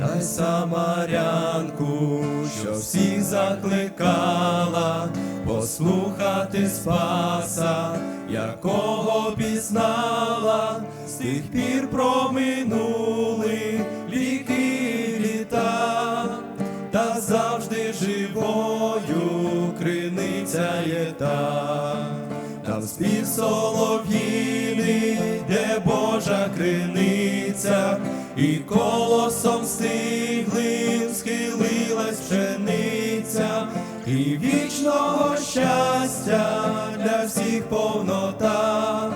Згадай самарянку, що всіх закликала послухати Спаса, якого пізнала, з тих пір проминули віки і літа, та завжди живою криниця є та. Там спів солов'їний, Божа криниця, і колосом стиглим схилилась пшениця, і вічного щастя для всіх повнота,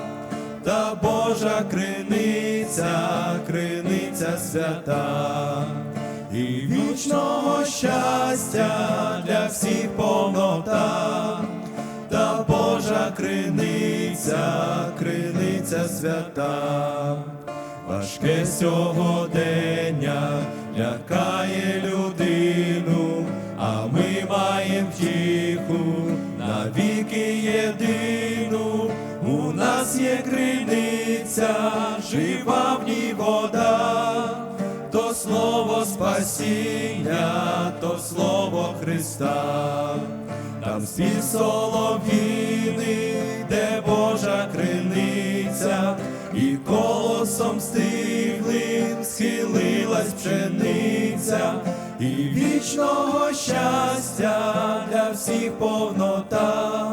та Божа криниця, криниця свята, і вічного щастя для всіх повнота. Та Божа криниця, криниця свята, важке сьогодення лякає людину, а ми маємо втіху навіки єдину. У нас є криниця, жива в ній вода, то слово спасіння, то слово Христа там спів солов'їний, криниця, і колосом стиглим схилилась пшениця, і вічного щастя для всіх повнота,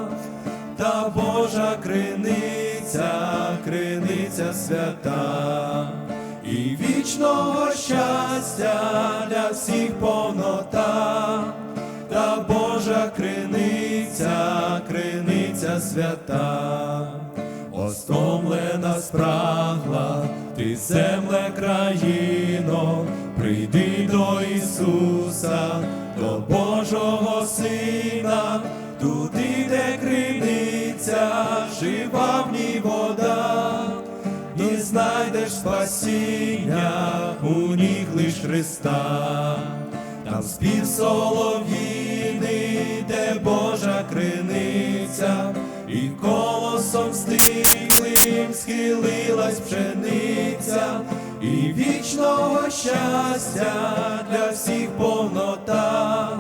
та Божа криниця, криниця свята. І вічного щастя для всіх повнота, та Божа криниця, криниця свята, остомлена спрагла, ти земле країно, прийди до Ісуса, до Божого Сина, туди, де криниця, жива в ній вода. І знайдеш спасіння у ніг лиш Христа. Там спів солов'їний, де Божа криниця, і колосом стиглим схилилась пшениця, і вічного щастя для всіх повнота,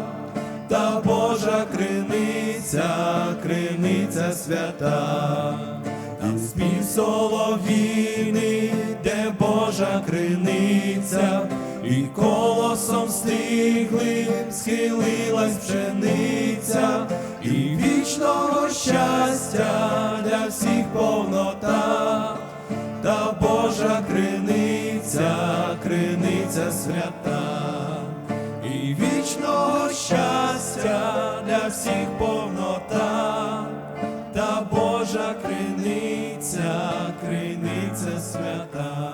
та Божа криниця, криниця свята. Там спів солов'їний, де Божа криниця, і колосом стиглим схилилась пшениця, і щастя для всіх повнота, та Божа криниця, криниця свята, і вічного щастя для всіх повнота, та Божа криниця, криниця свята.